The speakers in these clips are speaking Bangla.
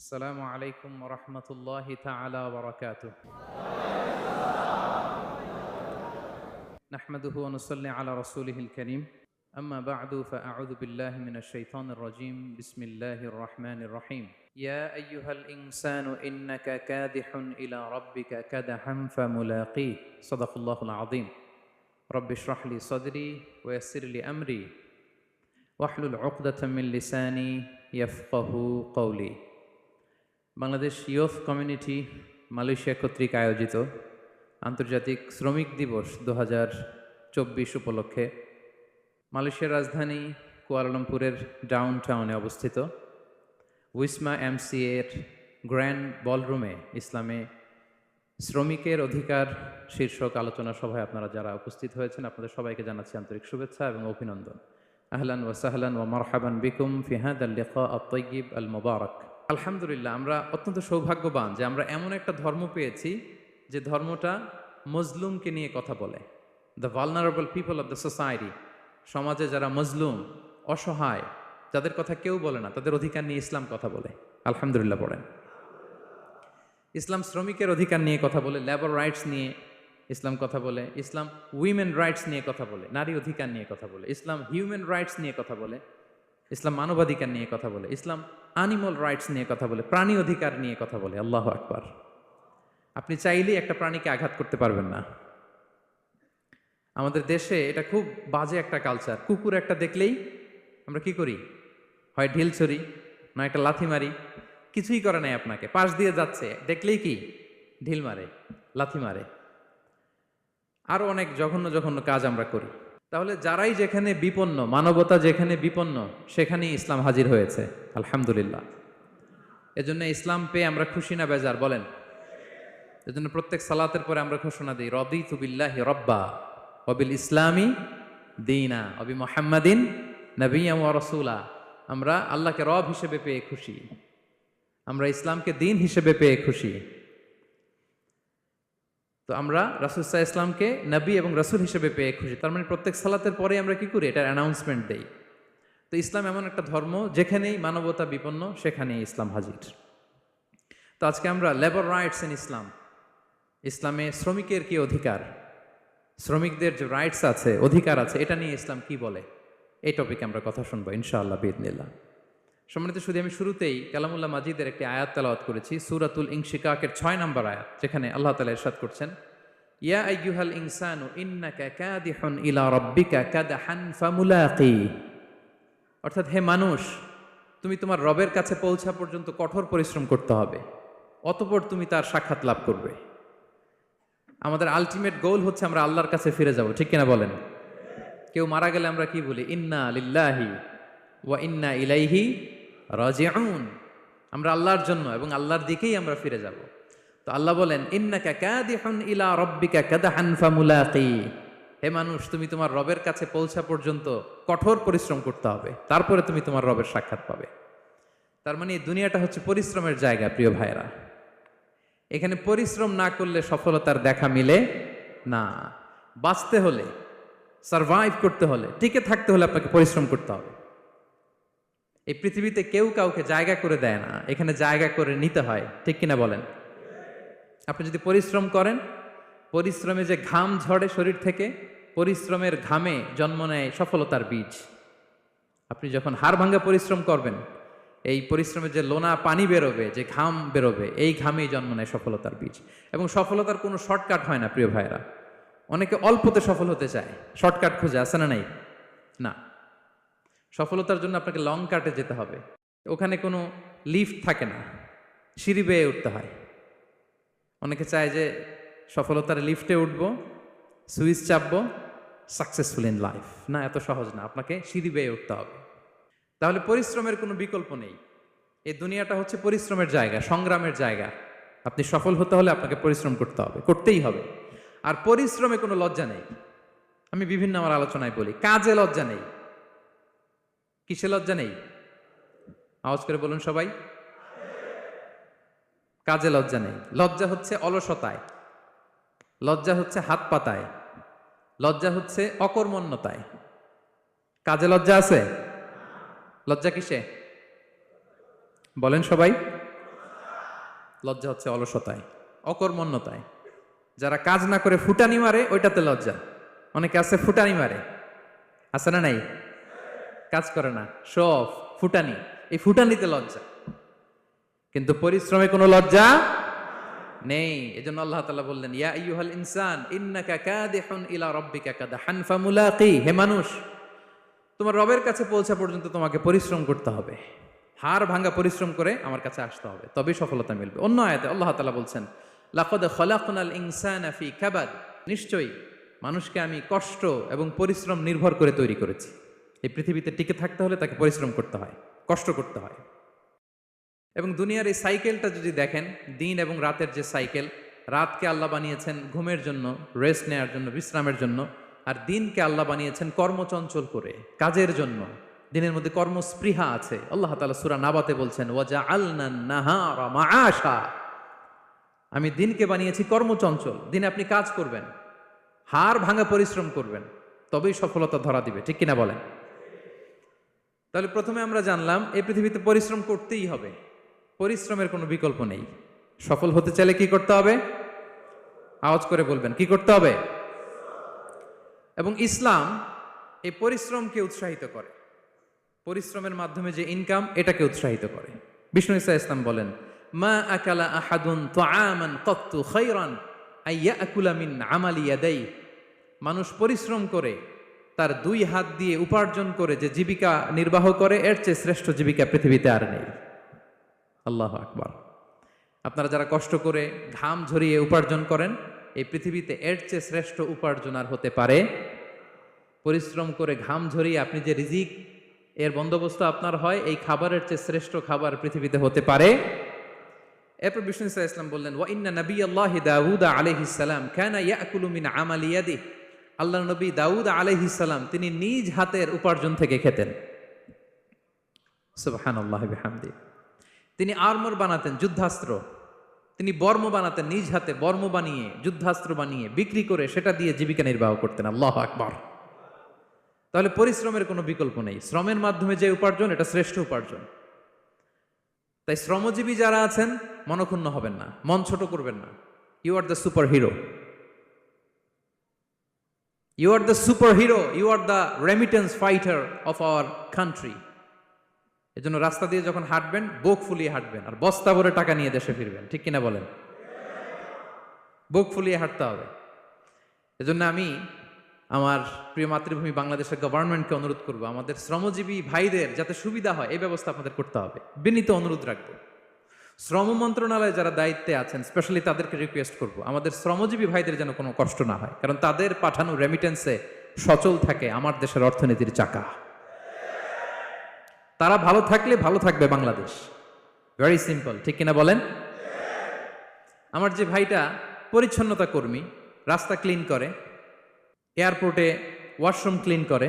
السلام عليكم ورحمة الله تعالى وبركاته. نحمده ونصلي على رسوله الكريم. أما بعد فأعوذ بالله من الشيطان الرجيم. بسم الله الرحمن الرحيم. يا أيها الإنسان إنك كادح إلى ربك كدحا فملاقيه. صدق الله العظيم. رب اشرح لي صدري ويسر لي أمري. واحلل عقدة من لساني يفقه قولي. বাংলাদেশ ইয়থ কমিউনিটি মালয়েশিয়া কর্তৃক আয়োজিত আন্তর্জাতিক শ্রমিক দিবস দু হাজার চব্বিশ উপলক্ষে মালয়েশিয়ার রাজধানী কুয়ালালামপুরের ডাউন টাউনে অবস্থিত। উইসমা এমসি এর গ্র্যান্ড বলরুমে ইসলামে শ্রমিকের অধিকার শীর্ষক আলোচনা সভায় আপনারা যারা উপস্থিত হয়েছেন, আপনাদের সবাইকে জানাচ্ছি আন্তরিক শুভেচ্ছা এবং অভিনন্দন। আহলান ওয়া সাহলান ওয়া মারহাবান বিকুম ফিহাদ আল লিকা আত-তাইয়িব আল মুবারক আলহামদুলিল্লাহ, আমরা অত্যন্ত সৌভাগ্যবান যে আমরা এমন একটা ধর্ম পেয়েছি যে ধর্মটা মজলুমকে নিয়ে কথা বলে। The vulnerable people of the society সমাজে যারা মজলুম অসহায়, যাদের কথা কেউ বলে না, তাদের অধিকার নিয়ে ইসলাম কথা বলে। আলহামদুলিল্লাহ পড়েন। ইসলাম শ্রমিকের অধিকার নিয়ে কথা বলে লেবার রাইটস নিয়ে ইসলাম কথা বলে, ইসলাম উইমেন রাইটস নিয়ে কথা বলে, নারী অধিকার নিয়ে কথা বলে, ইসলাম হিউম্যান রাইটস নিয়ে কথা বলে। ইসলাম মানবাধিকার নিয়ে কথা বলে, ইসলাম আনিমাল রাইটস নিয়ে কথা বলে, প্রাণী অধিকার নিয়ে কথা বলে, আল্লাহ আকবার। আপনি চাইলেই একটা প্রাণীকে আঘাত করতে পারবেন না। আমাদের দেশে এটা খুব বাজে একটা কালচার কুকুর একটা দেখলেই আমরা কি করি? হয় ঢিল ছড়ি না একটা লাথি মারি, কিছুই করে নাই আপনাকে। পাশ দিয়ে যাচ্ছে, দেখলেই কি? ঢিল মারে, লাথি মারে। আরও অনেক জঘন্য জঘন্য কাজ আমরা করি। তাহলে যারাই যেখানে বিপন্ন, মানবতা যেখানে বিপন্ন, সেখানেই ইসলাম হাজির হয়েছে। আলহামদুলিল্লাহ। এজন্য ইসলাম পেয়ে আমরা খুশি না বেজার, বলেন। এজন্য প্রত্যেক সালাতের পরে আমরা ঘোষণা দিই রদি তুবিল্লাহ রব্বা অবিল ইসলামী দিনা অবি মোহাম্মদিন নবিয়া রসুলা। আমরা আল্লাহকে রব হিসেবে পেয়ে খুশি। আমরা ইসলামকে দিন হিসেবে পেয়ে খুশি। তো আমরা রাসুলসাহ ইসলামকে নবী এবং রাসুল হিসেবে পেয়ে খুশি। তার মানে প্রত্যেক সালাতের পরে আমরা কি করি? এটার অ্যানাউন্সমেন্ট দেই। তো ইসলাম এমন একটা ধর্ম, যেখানেই মানবতা বিপন্ন, সেখানেই ইসলাম হাজির। তো আজকে আমরা লেবার রাইটস ইন ইসলাম ইসলামে শ্রমিকের কি অধিকার? শ্রমিকদের যে রাইটস আছে, অধিকার আছে, এটা নিয়ে ইসলাম কি বলে? এই টপিকে আমরা কথা শুনব, ইনশাআল্লাহ বিদনিল্লাহ সম্মানিত শুধু আমি শুরুতেই কালামুল্লাহ মাজিদের একটি আয়াত তেলাওয়াত করেছি, সুরাতুল ইংশিকাকের ছয় নম্বর আয়াত, যেখানে আল্লাহ তালা ইরশাদ করছেন, ইয়া আইয়ুহাল ইনসানু ইন্নাকা কাদিহুন ইলা রাব্বিকা কাদহান ফামুলাকি। অর্থাৎ হে মানুষ, তুমি তোমার রবের কাছে পৌঁছা পর্যন্ত কঠোর পরিশ্রম করতে হবে, অতপর তুমি তার সাক্ষাৎ লাভ করবে। আমাদের আলটিমেট গোল হচ্ছে আমরা আল্লাহর কাছে ফিরে যাব, ঠিক কিনা বলেন? কেউ মারা গেলে আমরা কি বলি? ইন্না লিল্লাহি ওয়া ইন্না ইলাইহি রাজিউন, আমরা আল্লাহর জন্য এবং আল্লাহর দিকেই আমরা ফিরে যাব। তো আল্লাহ বলেন, ইন্নাকা কাদিহুন ইলা রাব্বিকা কাদহান ফামুলাকি। হে মানুষ, তুমি তোমার রবের কাছে পৌঁছা পর্যন্ত কঠোর পরিশ্রম করতে হবে, তারপরে তুমি তোমার রবের সাক্ষাৎ পাবে। তার মানে এই দুনিয়াটা হচ্ছে পরিশ্রমের জায়গা, প্রিয় ভাইরা এখানে পরিশ্রম না করলে সফলতার দেখা মিলে না। বাঁচতে হলে, সারভাইভ করতে হলে, টিকে থাকতে হলে আপনাকে পরিশ্রম করতে হবে। এই পৃথিবীতে কেউ কাউকে জায়গা করে দেয় না, এখানে জায়গা করে নিতে হয়, ঠিক কিনা বলেন? আপনি যদি পরিশ্রম করেন, পরিশ্রমে যে ঘাম ঝরে শরীর থেকে, পরিশ্রমের ঘামে জন্ম নেয় সফলতার বীজ। আপনি যখন হাড় ভাঙ্গা পরিশ্রম করবেন, এই পরিশ্রমের যে লোনা পানি বেরোবে, যে ঘাম বেরোবে, এই ঘামেই জন্ম নেয় সফলতার বীজ। এবং সফলতার কোনো শর্টকাট হয় না, প্রিয় ভাইরা অনেকে অল্পতে সফল হতে চায়, শর্টকাট খুঁজে আসে না, নাই? না। সফলতার জন্য আপনাকে লং কাটে যেতে হবে। ওখানে কোনো লিফট থাকে না। সিঁড়ি বেয়ে উঠতে হয়। অনেকে চায় যে সফলতার লিফটে উঠবো, সুইচ চাপবো সাকসেসফুল ইন লাইফ না, এত সহজ না, আপনাকে সিঁড়ি বেয়ে উঠতে হবে। তাহলে পরিশ্রমের কোনো বিকল্প নেই। এই দুনিয়াটা হচ্ছে পরিশ্রমের জায়গা, সংগ্রামের জায়গা। আপনি সফল হতে হলে আপনাকে পরিশ্রম করতে হবে, করতেই হবে। আর পরিশ্রমে কোনো লজ্জা নেই। আমি বিভিন্ন আমার আলোচনায় বলি, কাজে লজ্জা নেই। কিসে লজ্জা নেই? আওয়াজ করে বলুন সবাই। কাজে লজ্জা নেই। লজ্জা হচ্ছে অলসতায়। লজ্জা হচ্ছে হাত পাতায়। লজ্জা হচ্ছে অকর্মণ্যতায়। কাজে লজ্জা আছে? লজ্জা কিসে? বলেন সবাই। লজ্জা হচ্ছে অলসতায়, অকর্মণ্যতায়। যারা কাজ না করে ফুটানি মারে, ওইটাতে লজ্জা। অনেকে আছে ফুটানি মারে। আছে না নাই? কাজ করে না সব ফুটানি। এই ফুটানিতে লজ্জা। কিন্তু পরিশ্রমে কোনো লজ্জা নেই। এজন্য আল্লাহ তাআলা বললেন, ইয়া আইয়ুহাল ইনসান, ইন্নাকা কাদিহুন ইলা রাব্বিকা কাদহান ফামুলাকি। হে মানুষ, তোমার রবের কাছে পৌঁছা পর্যন্ত তোমাকে পরিশ্রম করতে হবে। হাড় ভাঙা পরিশ্রম করে আমার কাছে আসতে হবে। তবেই সফলতা মিলবে। অন্য আয়াতে আল্লাহ তাআলা বলছেন, লাকাদ খলাকনাল ইনসানা ফি কাবাদ। নিশ্চয়ই, মানুষকে আমি কষ্ট এবং পরিশ্রম নির্ভর করে তৈরি করেছি। এই পৃথিবীতে টিকে থাকতে হলে তাকে পরিশ্রম করতে হয়, কষ্ট করতে হয়। এবং দুনিয়ার এই সাইকেলটা যদি দেখেন, দিন এবং রাতের যে সাইকেল, রাতকে আল্লাহ বানিয়েছেন ঘুমের জন্য, রেস্ট নেওয়ার জন্য, বিশ্রামের জন্য, আর দিনকে আল্লাহ বানিয়েছেন কর্মচঞ্চল করে, কাজের জন্য। দিনের মধ্যে কর্মস্পৃহা আছে। আল্লাহ তালা সুরা নাবাতে বলছেন ওয়াজা মাআশা আমি দিনকে বানিয়েছি কর্মচঞ্চল। দিনে আপনি কাজ করবেন, হাড় ভাঙা পরিশ্রম করবেন, তবেই সফলতা ধরা দিবে। ঠিক কিনা বলেন? তাহলে প্রথমে আমরা জানলাম, এই পৃথিবীতে পরিশ্রম করতেই হবে। পরিশ্রমের কোনো বিকল্প নেই। সফল হতে চাইলে কি করতে হবে? আওয়াজ করে বলবেন, কি করতে হবে? এবং ইসলাম এই পরিশ্রমকে উৎসাহিত করে। পরিশ্রমের মাধ্যমে যে ইনকাম এটাকে উৎসাহিত করে। বিষ্ণু ইসা ইসলাম বলেন, মা আকালা আহাদুন তাআমান কত্তু খায়রান আইয়াকুলা মিন আমালি ইয়াদাই মানুষ পরিশ্রম করে তার দুই হাত দিয়ে উপার্জন করে যে জীবিকা নির্বাহ করে, এর চেয়ে শ্রেষ্ঠ জীবিকা পৃথিবীতে আর নেই। আল্লাহ আকবার। আপনারা যারা কষ্ট করে ঘাম ঝরিয়ে উপার্জন করেন, এই পৃথিবীতে এর চেয়ে শ্রেষ্ঠ উপার্জন আর হতে পারে। পরিশ্রম করে ঘাম ঝরিয়ে আপনি যে রিজিক এর বন্দোবস্ত আপনার হয়, এই খাবারের চেয়ে শ্রেষ্ঠ খাবার পৃথিবীতে হতে পারে। এরপর বিষ্ণু ইসলাম বললেন, ওয়া ইন্না নবী আল্লাহ দাউদ কানা ইয়াকুলু মিন আমালি ইয়াদি আল্লাহ নবী দাউদ আলাইহিস সালাম তিনি নিজ হাতের উপার্জন থেকে খেতেন। তিনি আর্মর বানাতেন, যুদ্ধাস্ত্র। তিনি বর্ম বানাতেন, নিজ হাতে বর্ম বানিয়ে, যুদ্ধাস্ত্র বানিয়ে, বিক্রি করে সেটা দিয়ে জীবিকা নির্বাহ করতেন। আল্লাহ আকবর। তাহলে পরিশ্রমের কোনো বিকল্প নেই। শ্রমের মাধ্যমে যে উপার্জন, এটা শ্রেষ্ঠ উপার্জন। তাই শ্রমজীবী যারা আছেন, মনক্ষুণ্ণ হবেন না, মন ছোট করবেন না। You are the super hero you are the super hero you are the remittance fighter of our country এজন্য রাস্তা দিয়ে যখন হাঁটবেন, বুক ফুলিয়ে হাঁটবেন। আর বস্তা ভরে টাকা নিয়ে দেশে ফিরবেন। ঠিক কিনা বলেন? বুক ফুলিয়ে হাঁটতে হবে। এজন্য আমি আমার প্রিয় মাতৃভূমি বাংলাদেশের গভর্নমেন্টকে অনুরোধ করব, আমাদের শ্রমজীবী ভাইদের যাতে সুবিধা হয়, এই ব্যবস্থা আপনাদের করতে হবে। বিনীত অনুরোধ রাখব। শ্রম মন্ত্রণালয়ে যারা দায়িত্বে আছেন স্পেশালি তাদেরকে রিকোয়েস্ট করব। আমাদের শ্রমজীবী ভাইদের যেন কোনো কষ্ট না হয়, কারণ তাদের পাঠানো রেমিটেন্সে সচল থাকে আমার দেশের অর্থনীতির চাকা। তারা ভালো থাকলে ভালো থাকবে বাংলাদেশ। ভেরি সিম্পল ঠিক কিনা বলেন? আমার যে ভাইটা পরিচ্ছন্নতা কর্মী, রাস্তা ক্লিন করে এয়ারপোর্টে ওয়াশরুম ক্লিন করে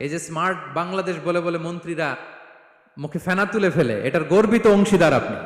এই যে স্মার্ট বাংলাদেশ বলে বলে মন্ত্রীরা মুখে ফেনা তুলে ফেলে, এটার গর্বিত অংশীদার আপনি।